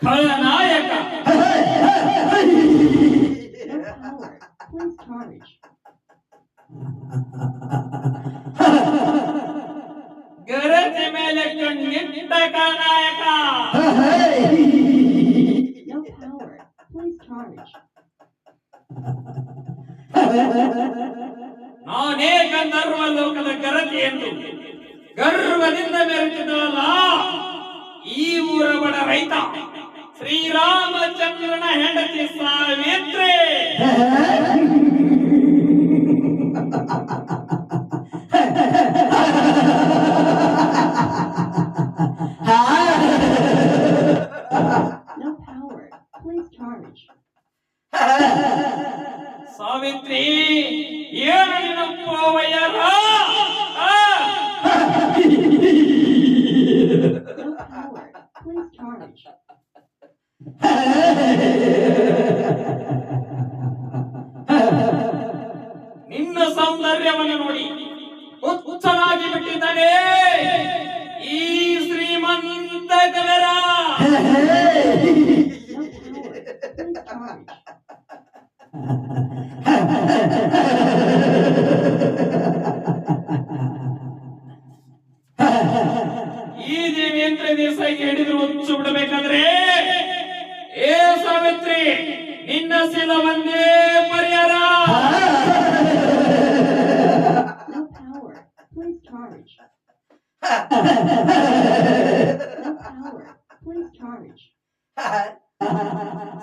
ಖಳನಾಯಕ ಗರಜೆ ಮೇಲೆ ಕಣ್ಣಿಟ್ಟ ಖಳನಾಯಕ. ನಾನೇ ಗಂಧರ್ವ ಲೋಕದ ಗರತಿ ಎಂದು ಗರ್ವದಿಂದ ಮೆರೆತಿದ್ದವಲ್ಲ ಈ ಊರ ಬಡ ರೈತ ಶ್ರೀರಾಮಚಂದ್ರನ ಹೆಂಡತಿ ಸಾವಿತ್ರಿ. ಸಾವಿತ್ರಿ ಏನು ನಿನಪ್ಪೋ power. Please charge. ನಿನ್ನ ಸೌಂದರ್ಯವನ್ನು ನೋಡಿ ಹುಚ್ಚನಾಗಿ ಬಿಟ್ಟಿದ್ದಾನೆ ಈ ಶ್ರೀಮಂತ ಕವರ. ಈ ದೇವೇಂದ್ರ ದೇಸಾಯಿಗೆ ಹಿಡಿದ್ರು ಹುಚ್ಚು ಬಿಡಬೇಕಾದ್ರೆ ಸಾವಿತ್ರಿ ನಿನ್ನ ಸಿಲ ಒಂದೇ ಪರಿಹಾರ.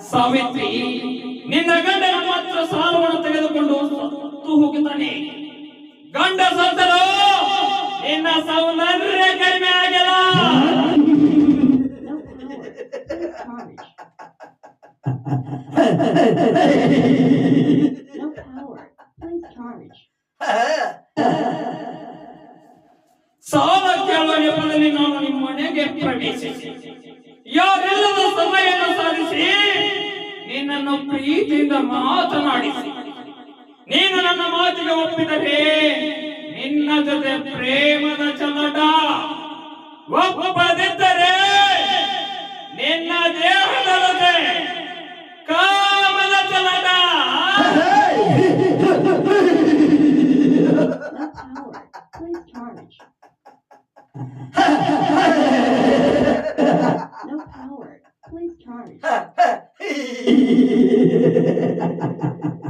ಸಾವಿತ್ರಿ, ನಿನ್ನ ಗಂಡನ ಮಾತ್ರ ಸಾಲವನ್ನು ತೆಗೆದುಕೊಂಡು ಸತ್ತು ಹೋಗುತ್ತಾನೆ ಗಂಡ ಸತ್ತರು, ನಿನ್ನ ಸಾವು ಕಡಿಮೆ No power. Please charge. ಸಾಲ ಕೇಳುವ ನಾನು ನಿಮ್ಮ ಮನೆಗೆ ಪ್ರವೇಶಿಸಿ ಯಾರೆಲ್ಲದ ಸಭೆಯನ್ನು ಸಾಧಿಸಿ, ನಿನ್ನನ್ನು ಪ್ರೀತಿಯಿಂದ ಮಾತನಾಡಿಸಿ ನೀನು ನನ್ನ ಮಾತಿಗೆ ಒಪ್ಪಿದರೆ ನಿನ್ನ ಜೊತೆ ಪ್ರೇಮದ ಚಲಟ ಒಪ್ಪದಿದ್ದರೆ That's Howard. Please charge. no power. Please charge.